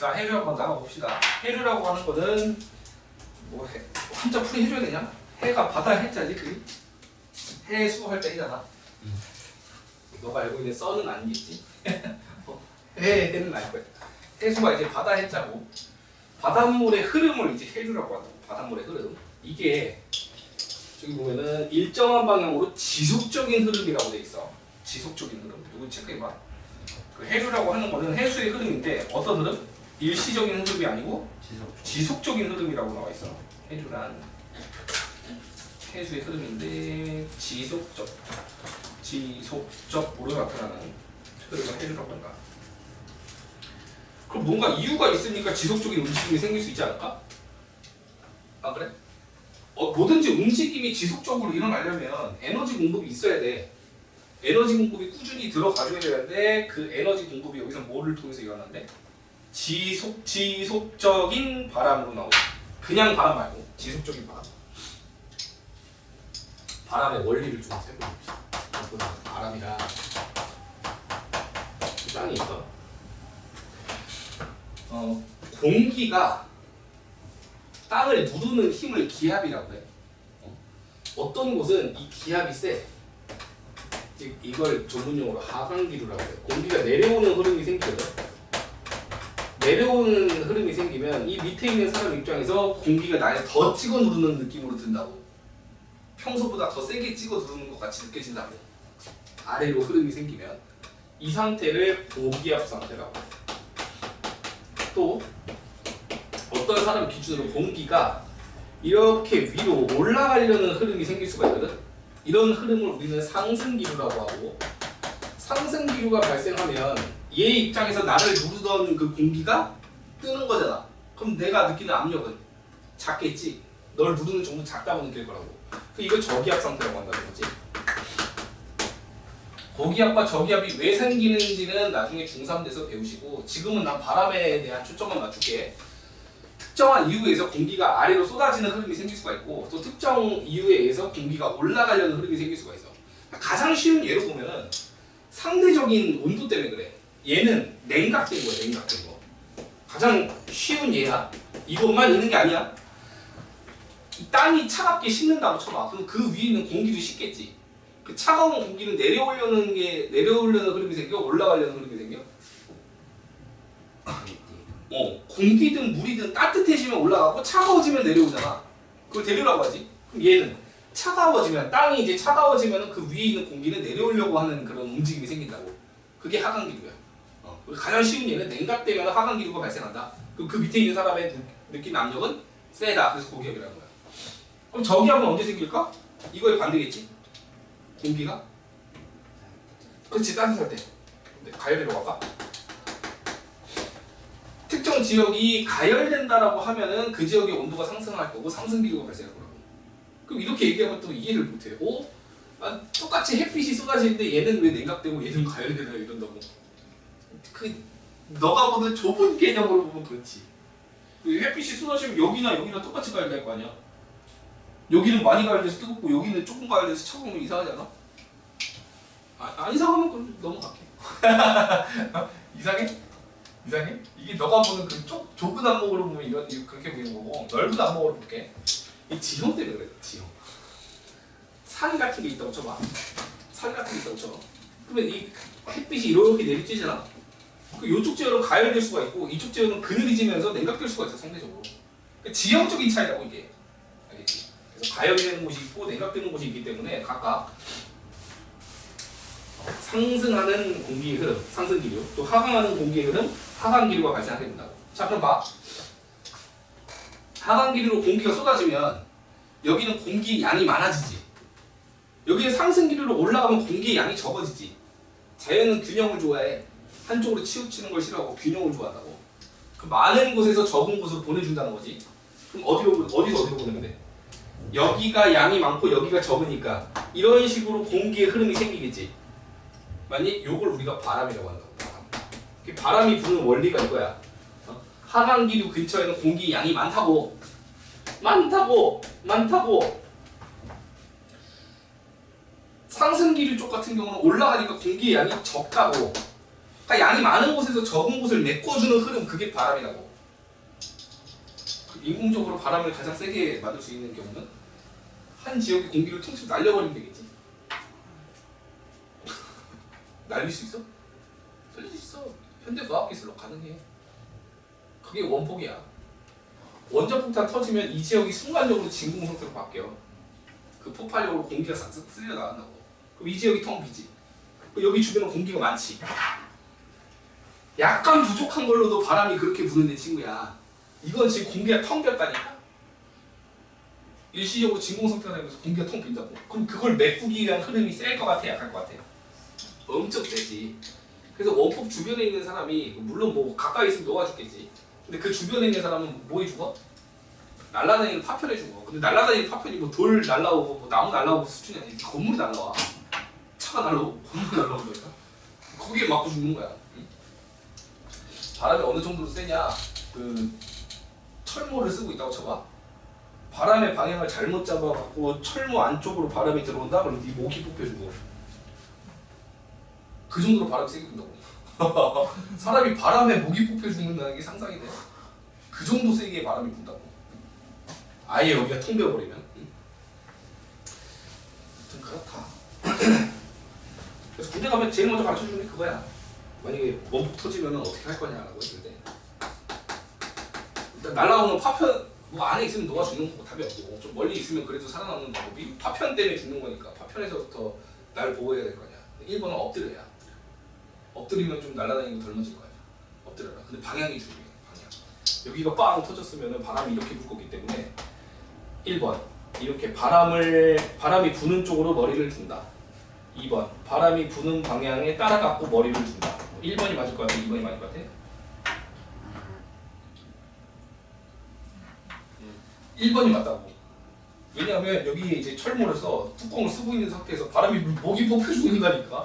자 해류 한번 나가봅시다. 해류라고 하는 거는 뭐 해, 한자 풀이 해줘야 되냐? 해가 바다 해자지 그 해수 할 때 해잖아. 너가 알고 있는 써는 아니겠지? 어, 해 해는 알 거야. 해수가 이제 바다 해자고 바닷물의 흐름을 이제 해류라고 한다고. 바닷물의 흐름. 이게 저기 보면은 일정한 방향으로 지속적인 흐름이라고 돼 있어. 지속적인 흐름. 누구 체크해봐. 그 해류라고 하는 거는 해수의 흐름인데 어떤 흐름? 일시적인 흐름이 아니고 지속. 지속적 인 흐름이라고 나와 있어. 해류란 해수의 흐름인데 지속적, 지속적으로 나타나는 흐름을 해류라고 한다. 그럼 뭔가 이유가 있으니까 지속적인 움직임이 생길 수 있지 않을까? 아 그래? 어, 뭐든지 움직임이 지속적으로 일어나려면 에너지 공급이 있어야 돼. 에너지 공급이 꾸준히 들어가줘야 되는데 그 에너지 공급이 여기서 뭐를 통해서 일어나는데? 지속 지속적인 바람으로 나오죠. 그냥 바람 말고 지속적인 바람. 바람의 원리를 좀 살펴봅시다. 바람이라 이 땅이 있어. 어, 공기가 땅을 누르는 힘을 기압이라고 해. 어? 어떤 곳은 이 기압이 세. 즉 이걸 전문용어로 하강기류라고 해요. 공기가 내려오는 흐름이 생기거든. 내려오는 흐름이 생기면 이 밑에 있는 사람 입장에서 공기가 나를 더 찍어 누르는 느낌으로 든다고. 평소보다 더 세게 찍어 누르는 것 같이 느껴진다고. 아래로 흐름이 생기면 이 상태를 고기압 상태라고. 또 어떤 사람 기준으로 공기가 이렇게 위로 올라가려는 흐름이 생길 수가 있거든. 이런 흐름을 우리는 상승기류라고 하고 상승기류가 발생하면 얘 입장에서 나를 누르던 그 공기가 뜨는 거잖아. 그럼 내가 느끼는 압력은 작겠지. 널 누르는 정도 작다고 느낄 거라고. 그 이걸 저기압 상태라고 한다는 거지. 고기압과 저기압이 왜 생기는지는 나중에 중3 돼서 배우시고 지금은 난 바람에 대한 초점만 맞출게. 특정한 이유에서 공기가 아래로 쏟아지는 흐름이 생길 수가 있고 또 특정 이유에 의해서 공기가 올라가려는 흐름이 생길 수가 있어. 가장 쉬운 예로 보면은 상대적인 온도 때문에 그래. 얘는 냉각된 거야, 냉각된 거. 가장 쉬운 예야. 이것만 있는 게 아니야. 이 땅이 차갑게 식는다고 쳐봐. 그럼 그 위에 있는 공기도 식겠지. 그 차가운 공기는 내려오려는 게 내려오려는 흐름이 생겨, 올라가려는 흐름이 생겨. 어, 공기든 물이든 따뜻해지면 올라가고 차가워지면 내려오잖아. 그걸 대류라고 하지. 그럼 얘는 차가워지면 땅이 이제 차가워지면 그 위에 있는 공기는 내려오려고 하는 그런 움직임이 생긴다고. 그게 하강기류야. 가장 쉬운 예는 냉각 되면 하강 기류가 발생한다. 그럼 그 밑에 있는 사람의 느- 느끼는 압력은 세다. 그래서 고기압이라는 거야. 그럼 저기압은 언제 생길까? 이거의 반대겠지? 공기가? 그렇지 따뜻할 때. 네, 가열이라고 할까? 특정 지역이 가열된다라고 하면은 그 지역의 온도가 상승할 거고 상승 기류가 발생할 거라고. 그럼 이렇게 얘기하면 또 이해를 못해. 어? 아, 똑같이 햇빛이 쏟아지는데 얘는 왜 냉각되고 얘는 가열되나 이런다고. 그 너가 보는 좁은 개념으로 보면 그렇지. 그 햇빛이 쏟아지면 여기나 여기나 똑같이 가열될 거 아니야. 여기는 많이 가열돼서 뜨겁고 여기는 조금 가열돼서 차가우면 이상하지 않아? 아, 안 이상하면 그럼 넘어갈게. 이상해? 이상해? 이게 너가 보는 그 좁, 좁은 안목으로 보면 이런 그렇게 보이는 거고 넓은 안목으로 볼게. 이 지형 때문에 그래. 지형. 산 같은 게 있다고 쳐봐. 산 같은 게 있다고 쳐. 그러면 이 햇빛이 이렇게 내리쬐잖아. 그 이쪽 지역은 가열될 수가 있고 이쪽 지역은 그늘이 지면서 냉각될 수가 있어 상대적으로. 그 지형적인 차이라고 이게. 알겠지? 그래서 가열되는 곳이 있고 냉각되는 곳이 있기 때문에 각각 상승하는 공기의 흐름, 상승 기류, 또 하강하는 공기의 흐름, 하강 기류가 발생하게 된다고. 자, 그럼 봐. 하강 기류로 공기가 쏟아지면 여기는 공기 양이 많아지지. 여기는 상승 기류로 올라가면 공기 양이 적어지지. 자연은 균형을 좋아해. 한쪽으로 치우치는 걸 싫어하고 균형을 좋아한다고. 그 많은 곳에서 적은 곳으로 보내준다는 거지. 그럼 어디로 어디서 어디로 보내면 돼? 여기가 양이 많고 여기가 적으니까 이런 식으로 공기의 흐름이 생기겠지. 만약 요걸 우리가 바람이라고 한다고. 바람. 그 바람이 부는 원리가 이거야. 어? 하강기류 근처에는 공기 양이 많다고. 많다고. 많다고. 상승기류 쪽 같은 경우는 올라가니까 공기의 양이 적다고. 그러니까 양이 많은 곳에서 적은 곳을 메꿔주는 흐름 그게 바람이라고. 그 인공적으로 바람을 가장 세게 만들 수 있는 경우는 한 지역의 공기를 퉁치고 날려버리면 되겠지. 날릴 수 있어? 살릴 수 있어. 현대 과학 기술로 가능해. 그게 원폭이야. 원자폭탄 터지면 이 지역이 순간적으로 진공 상태로 바뀌어. 그 폭발력으로 공기가 싹싹 쓸려 나간다고. 그럼 이 지역이 텅 비지. 여기 주변에 공기가 많지. 약간 부족한 걸로도 바람이 그렇게 부는데 친구야. 이건 지금 공기가 텅 비었다니까. 일시적으로 진공 상태가 되면서 공기가 텅 빈다고. 그럼 그걸 메꾸기 위한 흐름이 셀 것 같아, 약할 것 같아. 엄청 세지. 그래서 원폭 주변에 있는 사람이 물론 뭐 가까이 있으면 녹아 죽겠지. 근데 그 주변에 있는 사람은 뭐해 죽어? 날라다니는 파편에 죽어. 근데 날라다니는 파편이 뭐 돌 날라오고 뭐 나무 날라오고 수준이 아니야. 건물이 날라와. 차가 날라오고 건물이 날라오니까 거기에 맞고 죽는 거야. 응? 바람이 어느 정도로 세냐? 그 철모를 쓰고 있다고 쳐봐. 바람의 방향을 잘못 잡아갖고 철모 안쪽으로 바람이 들어온다? 그럼 네 목이 뽑혀주고 그 정도로 바람이 세게 분다고. 사람이 바람에 목이 뽑혀 죽는다는 게 상상이 돼. 그 정도 세게 바람이 분다고. 아예 여기가 텅 비어버리면. 응? 아무튼 그렇다. 그래서 군대 가면 제일 먼저 가르쳐 주는 게 그거야. 만약에 원폭 터지면 어떻게 할 거냐라고 때. 일단 날라오는 파편 뭐 안에 있으면 너가 죽는 거고 답이 없고 좀 멀리 있으면 그래도 살아남는 방법이 파편 때문에 죽는 거니까 파편에서부터 날 보호해야 될거 아니야. 1번은 엎드려야. 엎드리면 좀 날아다니는 거덜 맞을 거 아니야. 엎드려라. 근데 방향이 중요해. 방향. 여기가 빵 터졌으면 바람이 이렇게 불 거기 때문에 1번 이렇게 바람을 바람이 부는 쪽으로 머리를 둔다. 2번 바람이 부는 방향에 따라갖고 머리를 둔다. 1번이 맞을 것 같아. 2번이 맞을 것 같아. 1번이 맞다고. 왜냐하면 여기에 이제 철모를 써 뚜껑을 쓰고 있는 상태에서 바람이 목이 뽑혀 죽는다니까.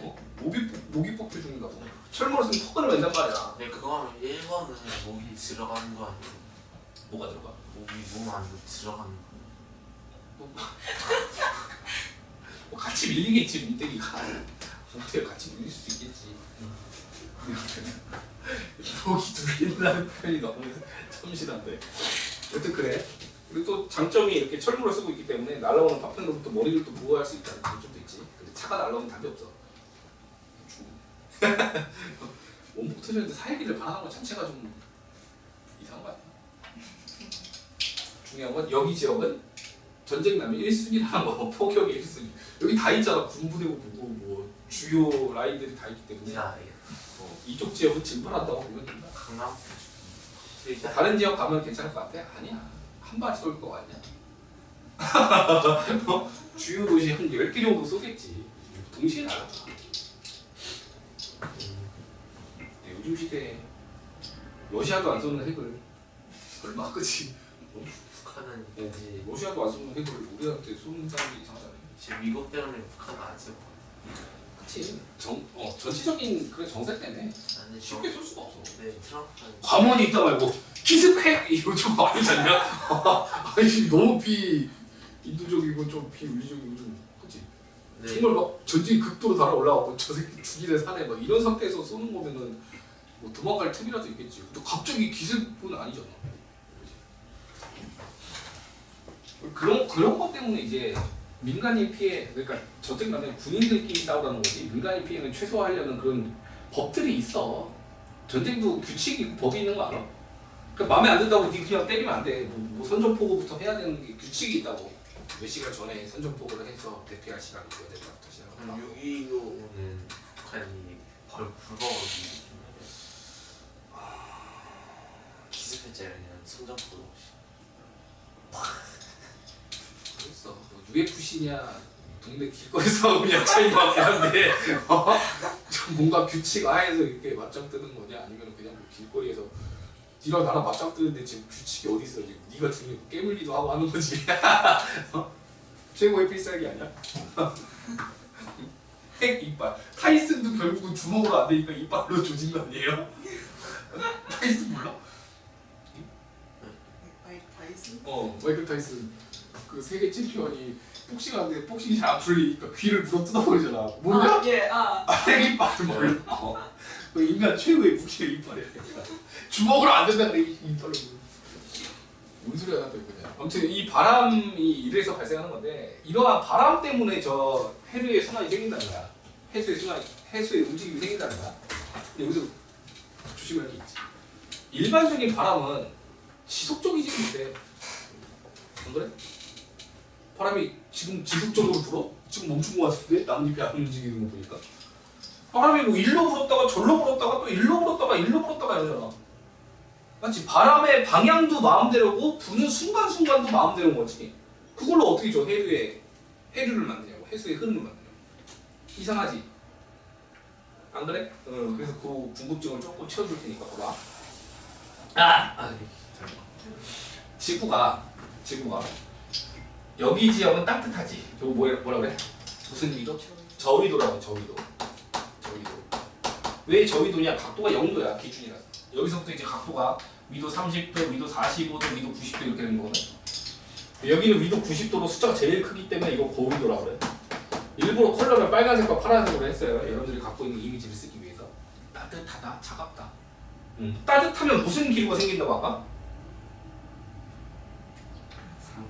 어? 목이 뽑- 목이 뽑혀 죽는다고. 철모를 쓰면 턱을 웬단 말이야. 네, 그거는 1번은 목이 들어가는 거 아니에요? 뭐가 들어가? 목이 몸 안으로 들어가는 거. 뭐 같이 밀리겠지 문대기가. 문대가 같이 밀릴 수도 있겠지. 목이 눌린다는 표현이 너무 참신한데. 여튼 그래. 그리고 또 장점이 이렇게 철물을 쓰고 있기 때문에 날아오는 파편으로부터 머리를 또 보호할 수 있다는 장점도 있지. 근데 차가 날아오면 답이 없어. 원폭 터졌는데 살기를 바라는 것 자체가 좀 이상한 거 아니야? 중요한 건 여기 지역은 전쟁 나면 1순위라는 거 포격이 1순위 여기 다 있잖아 군부대고 뭐고 뭐 주요 라인들이 다 있기 때문에 진짜 어, 이쪽 지역은 진발한다고 보면 된다. 강남? 진짜 다른 지역 가면 괜찮을 것 같아? 아니야. 한 발 쏠 거 아니야. 어? 주요 도시 한 10개 정도 쏘겠지. 동시에 날아가. 근데 요즘 시대에 러시아도 안 쏘는 핵을 설마 그치 북한은 네. 이제 러시아도 안 쏘는 핵을 우리한테 쏘는 사람이 이상하잖아요. 지금 미국 때문에 북한은 안 쓰고 그치? 정, 어, 전체적인 그런 정세 때문에 아니 쉽게 쏠 수가 없어. 네 트럼프는 과문이 있다 말고 기습핵 이거 좀 아니지 않냐? 아니 너무 비 인도적이고 좀 비윤리적이고 좀 그치? 네. 정말 막 전쟁 극도로 달아 올라가고 저 새끼 죽이네 사네 막 이런 상태에서 쏘는 거면은 뭐 도망갈 틈이라도 있겠지. 근데 갑자기 기습은 아니잖아. 그치? 그런 그런 것 때문에 이제 민간인 피해 그러니까 나면 군인들끼리 싸우라는 거지 민간인 피해는 최소화하려는 그런 법들이 있어 전쟁도 규칙이 있고 법이 있는 거 알아? 그 마음에 안 든다고 니 그냥 때리면 안 돼. 뭐, 뭐 선전포고부터 해야 되는 게 규칙이 있다고. 몇 시간 전에 선전포고를 해서 대피할 시간이 있어야 된다부터 시작을 그럼 하고. 6.25는 북한이 벌 불법으로 기습했잖아요 그냥 선전포로 그랬어. 뭐 UFC냐 동네 길거리 싸움이냐 차이밖에 한데 어? 좀 뭔가 규칙 하에서 이렇게 맞짱 뜨는 거냐 아니면 그냥 뭐 길거리에서 니랑 나랑 맞짱 뜨는데 지금 규칙이 어디 있어? 지금 네가 지금 깨물기도 하고 하는 거지. 어? 최고의 필살기 아니야? 핵 이빨. 타이슨도 결국은 주먹으로 안 되니까 이빨로 조진 거 아니에요? 타이슨 몰라? 마이크 타이슨? 어 마이클 타이슨 그그 세계 챔피언이 복싱 하는데 복싱이 잘 안 풀리니까 귀를 물어 뜯어버리잖아. 몰라? 아, 예, 아. 이빨을 몰라. 어. 그 인간 최고의 무기가 이빨이야. 주먹으로 안 된다 그래 이빨로. 뭔 소리야 나도 그냥. 아무튼 이 바람이 이래서 발생하는 건데 이러한 바람 때문에 저 해류의 순환이 생긴다는 거야. 해수의 순환, 해수의 움직임이 생긴다는 거야. 근데 여기서 조심할 게 있지. 일반적인 바람은 지속적이지 못해. 안 그래? 바람이 지금 지속적으로 불어? 지금 멈춘 것 같은데 나뭇잎이 안 움직이는 거 보니까 바람이 뭐 일로 불었다가 절로 불었다가 또 일로 불었다가 일로 불었다가 이러잖아 맞지? 바람의 방향도 마음대로고 부는 순간순간도 마음대로인 거지 그걸로 어떻게 저 해류에 해류를 만드냐고 해수의 흐름을 만드냐고 이상하지? 안 그래? 어, 그래서 그 궁금증을 조금 채워줄 테니까 봐봐 아! 아 잠깐만. 지구가 지구가 여기 지역은 따뜻하지. 저거 뭐라, 뭐라 그래? 무슨 위도? 저위도라고 저위도. 저위도. 왜 저위도냐? 각도가 0도야 기준이라서. 여기서부터 이제 각도가 위도 30도, 위도 45도, 위도 90도 이렇게 되는 거거든. 여기는 위도 90도로 숫자가 제일 크기 때문에 이거 고위도라고 그래. 일부러 컬러를 빨간색과 파란색으로 했어요. 여러분들이 갖고 있는 이미지를 쓰기 위해서. 따뜻하다, 차갑다. 음. 따뜻하면 무슨 기류가 생긴다고 아까?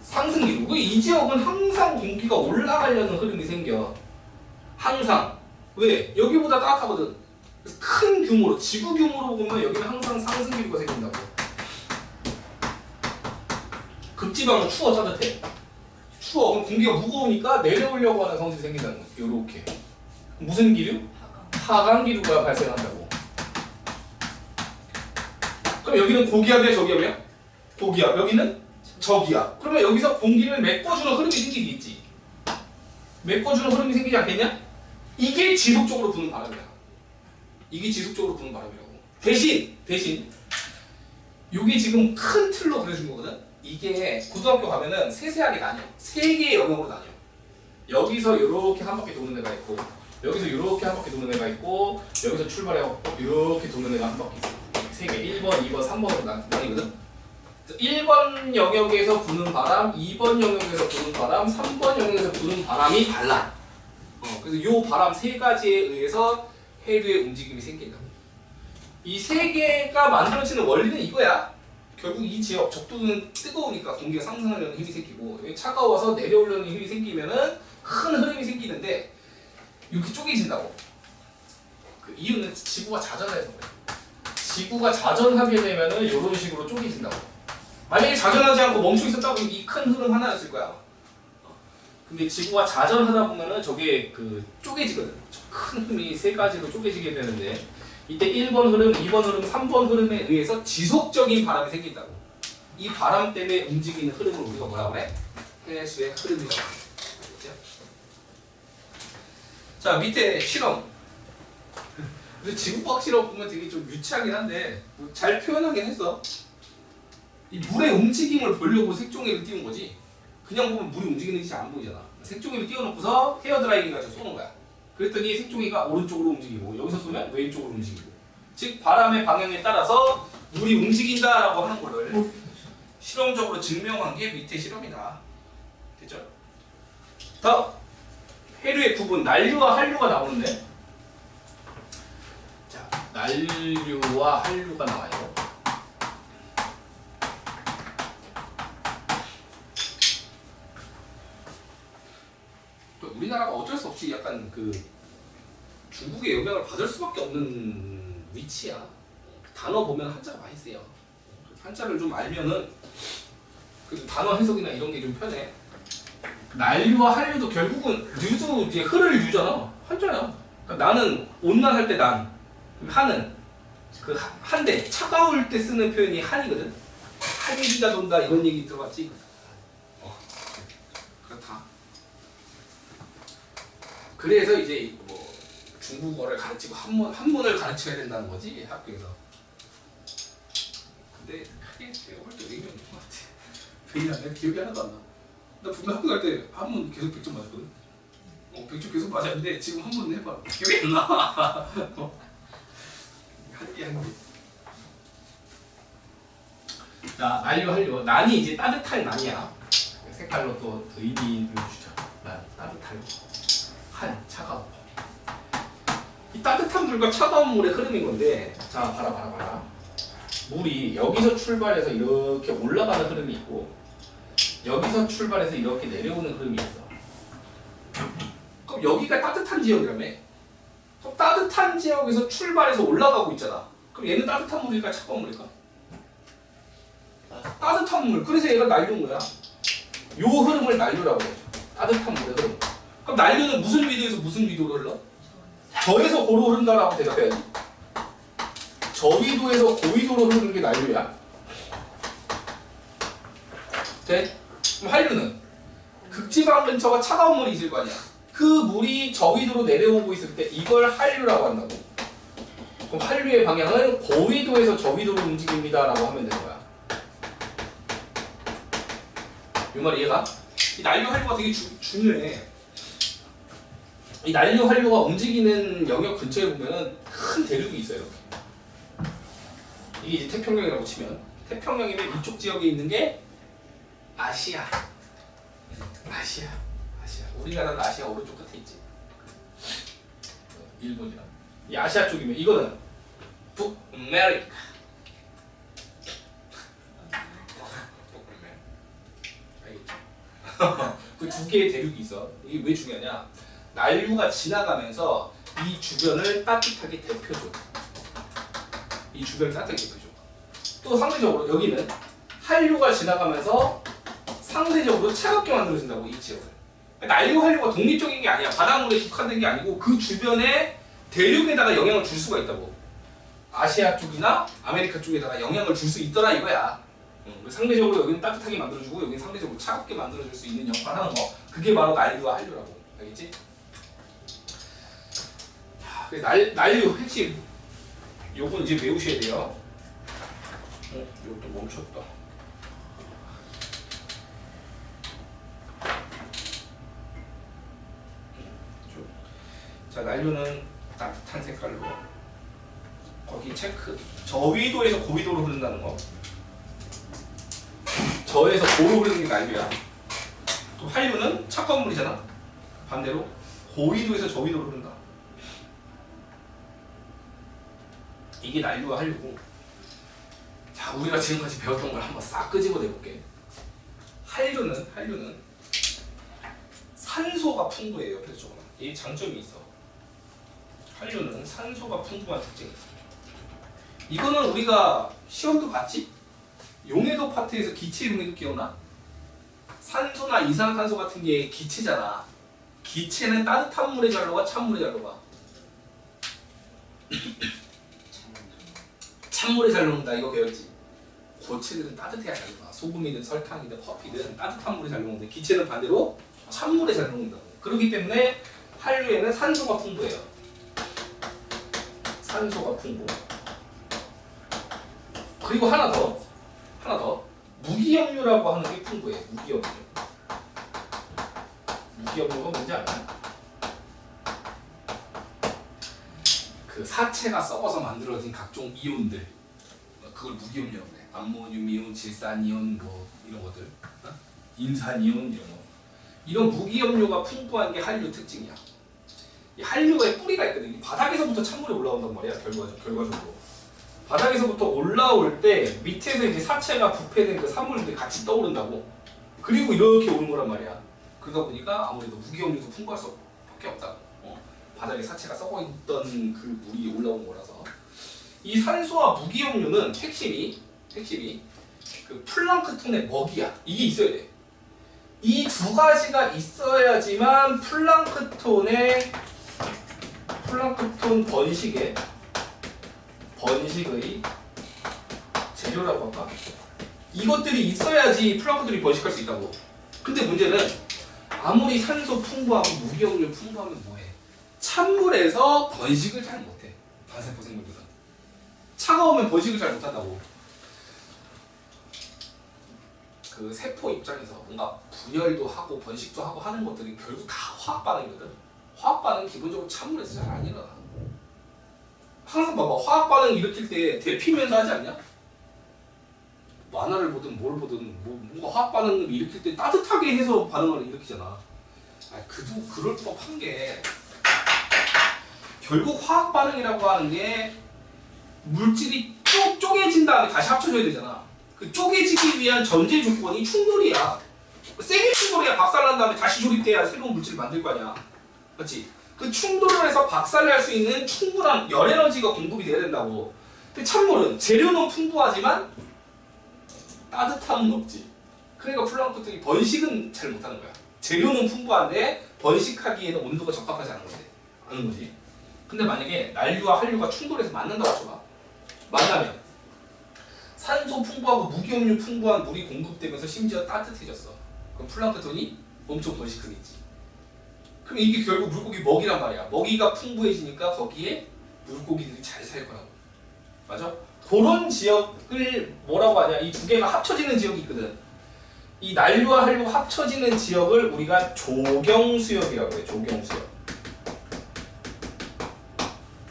상승 기류. 이 지역은 항상 공기가 올라가려는 흐름이 생겨. 항상. 왜? 여기보다 따뜻하거든. 큰 규모로, 지구 규모로 보면 여기는 항상 상승 기류가 생긴다고. 극지방은 추워 따뜻해. 추워. 그럼 공기가 무거우니까 내려오려고 하는 성질이 생긴다는 거야. 요렇게. 무슨 기류? 하강 기류가 발생한다고. 그럼 여기는 고기압이야, 저기압이야? 고기압. 여기는 저기압. 그러면 여기서 공기를 메꿔주는 흐름이 생기겠지. 메꿔주는 흐름이 생기지 않겠냐? 이게 지속적으로 부는 바람이야. 이게 지속적으로 부는 바람이라고. 대신 대신 이게 지금 큰 틀로 그려준 거거든. 이게 고등학교 가면은 세세하게 나뉘어. 세 개의 영역으로 나뉘어. 여기서 이렇게 한 바퀴 도는 애가 있고, 여기서 이렇게 한 바퀴 도는 애가 있고, 여기서 출발해갖고 이렇게 도는 애가 한 바퀴 있어. 세 개, 1번, 2번, 3번으로 나, 나뉘거든. 1번 영역에서 부는 바람, 2번 영역에서 부는 바람, 3번 영역에서 부는 바람이 달라. 어, 그래서 요 바람 세 가지에 의해서 해류의 움직임이 생긴다. 이 세 개가 만들어지는 원리는 이거야. 결국 이 지역 적도는 뜨거우니까 공기가 상승하려는 힘이 생기고 차가워서 내려오려는 힘이 생기면은 큰 흐름이 생기는데 이렇게 쪼개진다고. 그 이유는 지구가 자전해서 그래. 지구가 자전하게 되면은 이런 식으로 쪼개진다고. 만약에 자전하지 않고 멈춰 있었다고 이 큰 흐름 하나였을 거야. 근데 지구가 자전하다 보면은 저게 그 쪼개지거든. 저큰 흐름이 세 가지로 쪼개지게 되는데 이때 1번 흐름, 2번 흐름, 3번 흐름에 의해서 지속적인 바람이 생긴다고. 이 바람 때문에 움직이는 흐름을 우리가 뭐라 그래? 해수의 흐름이라고. 알겠죠? 자 밑에 실험. 지구과학 실험 보면 되게 좀 유치하긴 한데 뭐잘 표현하긴 했어. 이 물의 움직임을 보려고 색종이를 띄운 거지. 그냥 보면 물이 움직이는지 잘안 보이잖아. 색종이를 띄워놓고서 헤어드라이기 가지고 쏘는 거야. 그랬더니 색종이가 오른쪽으로 움직이고 여기서 쏘면 왼쪽으로 움직이고. 즉 바람의 방향에 따라서 물이 움직인다라고 하는 거를 실험적으로 증명한 게 밑에 실험이다. 됐죠? 다음 해류의 구분 난류와 한류가 나오는데 자 난류와 한류가 나와요. 또 우리나라가 어쩔 수 없이 약간 그 중국의 영향을 받을 수밖에 없는 위치야. 단어 보면 한자가 많이 쓰여. 한자를 좀 알면은 그 단어 해석이나 이런 게 좀 편해. 난류와 한류도 결국은 류도 이제 흐를 유잖아. 한자야. 그러니까 나는 온난 할 때 난, 한은 그 한데 차가울 때 쓰는 표현이 한이거든. 한기가 돈다 이런 얘기 들어봤지? 어, 그렇다. 그래서 이제 뭐 중국어를 가르치고 한문 한문을 가르쳐야 된다는 거지 학교에서. 근데 크게 배워볼 때 의미 없는 것 같아. 왜냐면 기억이 하나도 안 나. 나 분명 학교 갈 때 한문 계속 100점 맞았거든. 어, 100점 계속 맞았는데 지금 한문 해봐. 기억이 안 나. 어. 한개 한 개. 자, 난류 한류. 난이 이제 따뜻한 난이야. 색 색깔로 또 의미를 주죠. 나 따뜻한 한 차가운 이 따뜻한 물과 차가운 물의 흐름인 건데 자 봐라 봐라 봐라 물이 여기서 출발해서 이렇게 올라가는 흐름이 있고 여기서 출발해서 이렇게 내려오는 흐름이 있어. 그럼 여기가 따뜻한 지역이라며? 따뜻한 지역에서 출발해서 올라가고 있잖아. 그럼 얘는 따뜻한 물일까 차가운 물일까? 따뜻한 물. 그래서 얘가 난류인 거야. 요 흐름을 난류라고 해. 따뜻한 물의 흐름. 그럼 난류는 무슨 위도에서 무슨 위도로 흘러? 저에서 고로 흐른다라고 대답해야지. 저위도에서 고위도로 흐르는 게 난류야. 돼? 그럼 한류는 극지방 근처가 차가운 물이 있을 거 아니야. 그 물이 저위도로 내려오고 있을 때 이걸 한류라고 한다고. 그럼 한류의 방향은 고위도에서 저위도로 움직입니다라고 하면 되는 거야. 이 말 이해가? 이 난류 한류가 되게 주- 중요해. 이 난류 한류가 움직이는 영역 근처에 보면은 큰 대륙이 있어요. 이게 이제 태평양이라고 치면 태평양이면 이쪽 지역에 있는 게 아시아. 아시아. 아시아. 우리나라는 아시아 오른쪽 끝에 있지. 일본이랑. 이 아시아 쪽이면 이거는. 북아메리카. 알겠죠? 그 두 개의 대륙이 있어. 이게 왜 중요하냐? 난류가 지나가면서 이 주변을 따뜻하게 데펴줘. 이 주변을 따뜻하게 데펴줘. 또 상대적으로 여기는 한류가 지나가면서 상대적으로 차갑게 만들어진다고 이 지역을. 난류 한류가 독립적인 게 아니야. 바닷물에 국한된 게 아니고 그 주변에 대륙에다가 영향을 줄 수가 있다고. 아시아 쪽이나 아메리카 쪽에다가 영향을 줄 수 있더라 이거야. 음, 상대적으로 여기는 따뜻하게 만들어주고 여기는 상대적으로 차갑게 만들어줄 수 있는 역할을 하는 거. 그게 바로 난류와 한류라고. 알겠지? 날, 난류 핵심. 요건 이제 외우셔야 돼요. 어, 이것도 멈췄다. 쭉. 자, 난류는 따뜻한 색깔로. 거기 체크. 저위도에서 고위도로 흐른다는 거. 저에서 고로 흐르는 게 난류야. 또 한류는 차가운 물이잖아. 반대로 고위도에서 저위도로 흐른다. 이게 난류와 한류고. 자, 우리가 지금까지 배웠던 걸 한번 싹 끄집어내 볼게. 한류는 한류는 산소가 풍부해요. 옆에서 조금. 이 장점이 있어. 한류는 산소가 풍부한 특징이. 이거는 우리가 시험도 봤지? 용해도 파트에서 기체 용해도 기억나? 산소나 이산화탄소 같은 게 기체잖아. 기체는 따뜻한 물에 잘 녹아, 찬물에 잘 녹아. 찬물에 잘 녹는다 이거 배웠지? 고체들은 따뜻해야 잘 녹아. 소금이든 설탕이든 커피든 따뜻한 물에 잘 녹는데 기체는 반대로 찬물에 잘 녹는다고. 그렇기 때문에 한류에는 산소가 풍부해요. 산소가 풍부. 그리고 하나 더, 하나 더 무기염류라고 하는 게 풍부해. 무기염류. 무기염류가 뭔지 알아요? 그 사체가 썩어서 만들어진 각종 이온들 그걸 무기염류라고 해. 암모늄 이온, 질산 이온 뭐 이런 것들, 어? 인산 이온 이런 거. 이런 무기염류가 풍부한 게 한류 특징이야. 이 한류에 뿌리가 있거든. 이 바닥에서부터 찬물이 올라온단 말이야. 결과 결과적으로. 바닥에서부터 올라올 때 밑에서 이제 사체가 부패된 그 산물들이 같이 떠오른다고. 그리고 이렇게 오는 거란 말이야. 그러다 보니까 아무래도 무기염류도 풍부할 수밖에 없다. 어. 바닥에 사체가 썩어 있던 그 물이 올라온 거라서. 이 산소와 무기염류는 핵심이 핵심이 그 플랑크톤의 먹이야. 이게 있어야 돼. 이 두 가지가 있어야지만 플랑크톤의 플랑크톤 번식의 번식의 재료라고 할까? 이것들이 있어야지 플랑크톤이 번식할 수 있다고. 근데 문제는 아무리 산소 풍부하고 무기염류 풍부하면 뭐해? 찬물에서 번식을 잘 못해. 반세포 생물들은. 차가우면 번식을 잘 못한다고. 그 세포 입장에서 뭔가 분열도 하고 번식도 하고 하는 것들이 결국 다 화학 반응이거든. 화학 반응 기본적으로 찬물에서 잘 안 일어나. 항상 봐봐 화학 반응 일으킬 때 데피면서 하지 않냐? 만화를 보든 뭘 보든 뭐 뭔가 화학 반응을 일으킬 때 따뜻하게 해서 반응을 일으키잖아. 아 그도 그럴 법한 게 결국 화학 반응이라고 하는 게 물질이 쪼, 쪼개진 다음에 다시 합쳐져야 되잖아. 그 쪼개지기 위한 전제 조건이 충돌이야. 세게 충돌해야 박살난 다음에 다시 조립돼야 새로운 물질을 만들 거 아니야. 맞지? 그 충돌을 해서 박살날 수 있는 충분한 열 에너지가 공급이 돼야 된다고. 근데 참물은 재료는 풍부하지만 따뜻함은 없지. 그러니까 플랑크톤이 번식은 잘 못하는 거야. 재료는 풍부한데 번식하기에는 온도가 적합하지 않은 건데, 않은 거지. 근데 만약에 난류와 한류가 충돌해서 만난다고 쳐봐. 만나면 산소 풍부하고 무기염류 풍부한 물이 공급되면서 심지어 따뜻해졌어. 그럼 플랑크톤이 엄청 번식하겠지. 그럼 이게 결국 물고기 먹이란 말이야. 먹이가 풍부해지니까 거기에 물고기들이 잘 살 거라고. 맞아? 그런 지역을 뭐라고 하냐? 이 두 개가 합쳐지는 지역이 있거든. 이 난류와 한류 합쳐지는 지역을 우리가 조경수역이라고 해. 조경수역.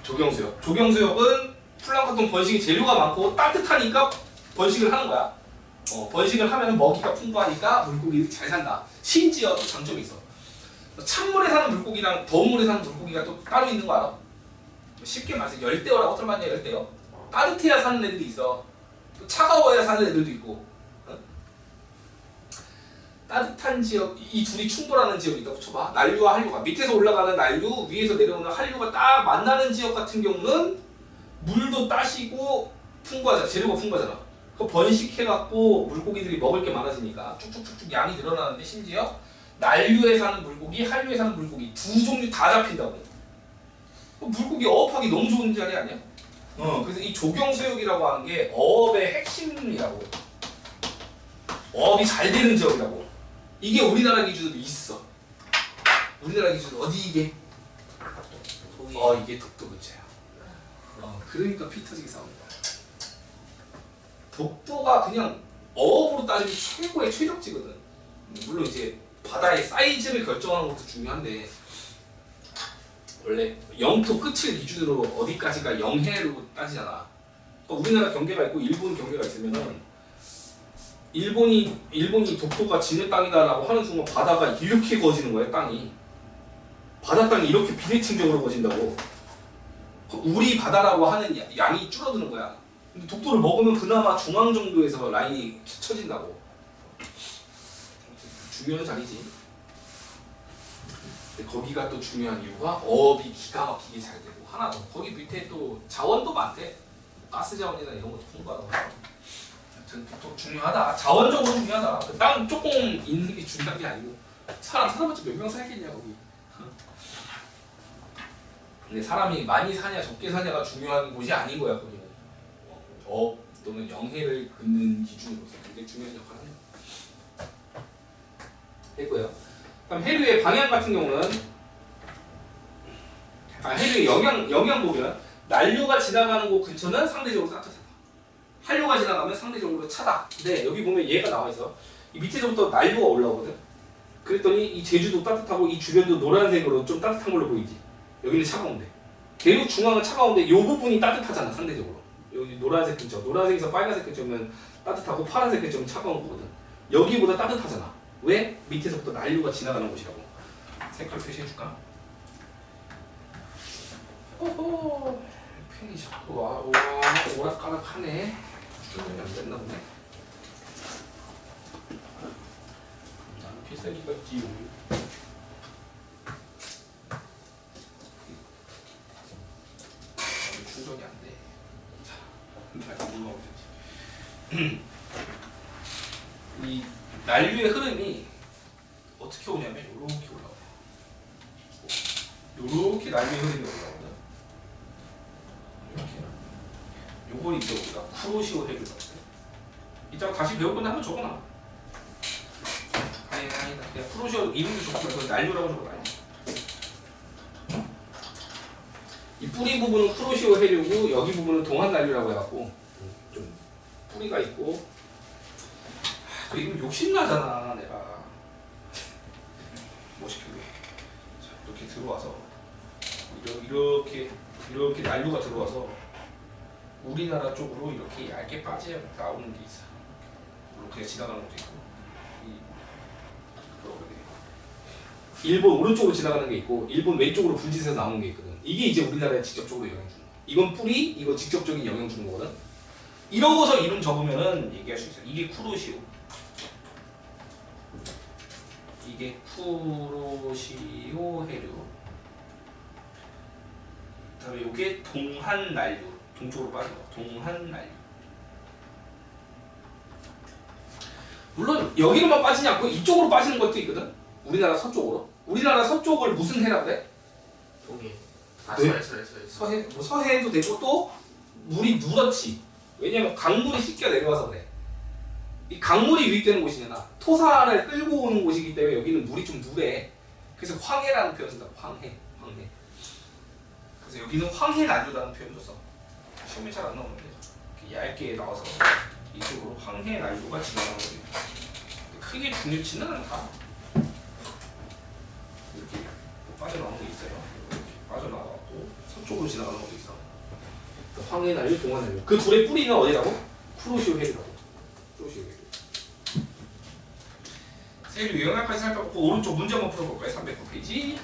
조경수역. 조경수역은 플랑크톤 번식의 재료가 많고 따뜻하니까 번식을 하는 거야. 어, 번식을 하면 먹이가 풍부하니까 물고기들이 잘 산다. 심지어 또 장점이 있어. 찬물에 사는 물고기랑 더운 물에 사는 물고기가 또 따로 있는 거 알아? 쉽게 말해서 열대어라고 들어봤냐 열대어? 따뜻해야 사는 애들이 있어. 또 차가워야 사는 애들도 있고. 어? 따뜻한 지역 이, 이 둘이 충돌하는 지역이 있다고 쳐봐. 난류와 한류가 밑에서 올라가는 난류, 위에서 내려오는 한류가 딱 만나는 지역 같은 경우는 물도 따시고 풍부하잖아. 재료가 풍부하잖아. 그 번식해갖고 물고기들이 먹을 게 많아지니까 쭉쭉쭉쭉 양이 늘어나는데 심지어 난류에 사는 물고기, 한류에 사는 물고기 두 종류 다 잡힌다고. 그 물고기 어업하기 너무 좋은 자리 아니야? 어, 그래서 이 조경수역이라고 하는 게 어업의 핵심이라고. 어업이 잘 되는 지역이라고. 이게 우리나라 기준으로 있어. 우리나라 기준 어디 이게? 어, 이게 독도 근처야. 어, 그러니까 피 터지게 싸우는 거야. 독도가 그냥 어업으로 따지면 최고의 최적지거든. 물론 이제 바다의 사이즈를 결정하는 것도 중요한데 원래 영토 끝을 기준으로 어디까지가 영해로 따지잖아. 그러니까 우리나라 경계가 있고 일본 경계가 있으면은 일본이 일본이 독도가 지네 땅이다라고 하는 순간 바다가 이렇게 거지는 거야 땅이. 바다 땅이 이렇게 비대칭적으로 거진다고. 그 우리 바다라고 하는 야- 양이 줄어드는 거야. 근데 독도를 먹으면 그나마 중앙 정도에서 라인이 쳐진다고. 중요한 자리지. 근데 거기가 또 중요한 이유가 어업이 기가 막히게 잘 되고 하나 더 거기 밑에 또 자원도 많대. 가스 자원이나 이런 것도 풍부하다고. 중요하다. 자원적으로 중요하다. 그 땅 조금 있는 게 중요한 게 아니고 사람 살아봤자 몇 명 살겠냐 거기. 어. 근데 사람이 많이 사냐 적게 사냐가 중요한 곳이 아닌 거야 거기는. 어, 업 또는 영해를 긋는 기준으로서 굉장히 중요한 역할을 했고요. 그럼 해류의 방향 같은 경우는 아, 해류의 영향 영향 보면 난류가 지나가는 곳 근처는 상대적으로 따뜻. 한류가 지나가면 상대적으로 차다. 근데 여기 보면 얘가 나와 있어. 이 밑에서부터 난로가 올라오거든. 그랬더니 이 제주도 따뜻하고 이 주변도 노란색으로 좀 따뜻한 걸로 보이지. 여기는 차가운데. 대륙 중앙은 차가운데 이 부분이 따뜻하잖아 상대적으로. 여기 노란색 근처, 노란색에서 빨간색 근처면 따뜻하고 파란색 근처면 차가운 거거든. 여기보다 따뜻하잖아. 왜? 밑에서부터 난류가 지나가는 곳이라고. 색깔 표시해줄까? 오호 펜이 자꾸 와, 와 오락가락하네. 조정이 안 됐나 보네. 나는 필살기가 있지요. 아, 충전이 안 돼. 자, 다시 눌러보지 이 난류의 흐름이 어떻게 오냐면 이렇게 올라와요. 이렇게 난류의 흐름이 올라오거든. 이렇게. 요걸 이제 우리가 쿠로시오 해줄 거거든. 이따가 다시 배울 건데 한번 적어놔. 아니 아니다. 그냥 쿠로시오 이름도 좋고 그래서 난류라고 적어놔. 이 뿌리 부분은 쿠로시오 해류고 여기 부분은 동안 난류라고 해갖고 좀 뿌리가 있고 아, 또 이거 욕심나잖아 내가 이렇게 들어와서 이렇게 이렇게 이렇게 난류가 들어와서 우리나라 쪽으로 이렇게 얇게 빠져 나오는 게 있어 그냥 지나가는 것도 있고? 일본 오른쪽으로 지나가는 게 있고 일본 왼쪽으로 분지해서 나오는 게 있거든. 이게 이제 우리나라에 직접적으로 영향 주는 거야. 이건 뿌리, 이거 직접적인 영향 주는 거거든. 이러고서 이름 적으면은 얘기할 수 있어. 이게 쿠로시오. 이게 쿠로시오 해류. 그 다음에 이게 동한 난류. 동쪽으로 빠져. 동한 난류. 물론 여기로만 빠지지 않고 이쪽으로 빠지는 것도 있거든. 우리나라 서쪽으로. 우리나라 서쪽을 무슨 해라 그래? 동해. 아 네. 서해 서해 서해. 서해, 뭐 서해도 되고 또 물이 누렇지. 왜냐면 강물이 씻겨 내려와서 그래. 이 강물이 유입되는 곳이잖아. 토사를 끌고 오는 곳이기 때문에 여기는 물이 좀 누래. 그래서 황해라는 표현 쓴다. 황해, 황해. 그래서 여기는 황해난류라는 표현도 써. 시험에 잘 안 나오는데 얇게 나와서 이쪽으로 황해난류가 지나가는 거지. 크게 중요치는 않다. 이렇게 빠져나오는 게 있어요. 이렇게 빠져나가고 서쪽으로 지나가는 것도 있어. 황해난류, 동해난류. 그 둘의 뿌리는 어디라고? 쿠로시오 해리라고. 쿠로시오 해 리. 세일 유형학까지 살펴보고 오른쪽 문제 한번 풀어볼까요? 309페이지.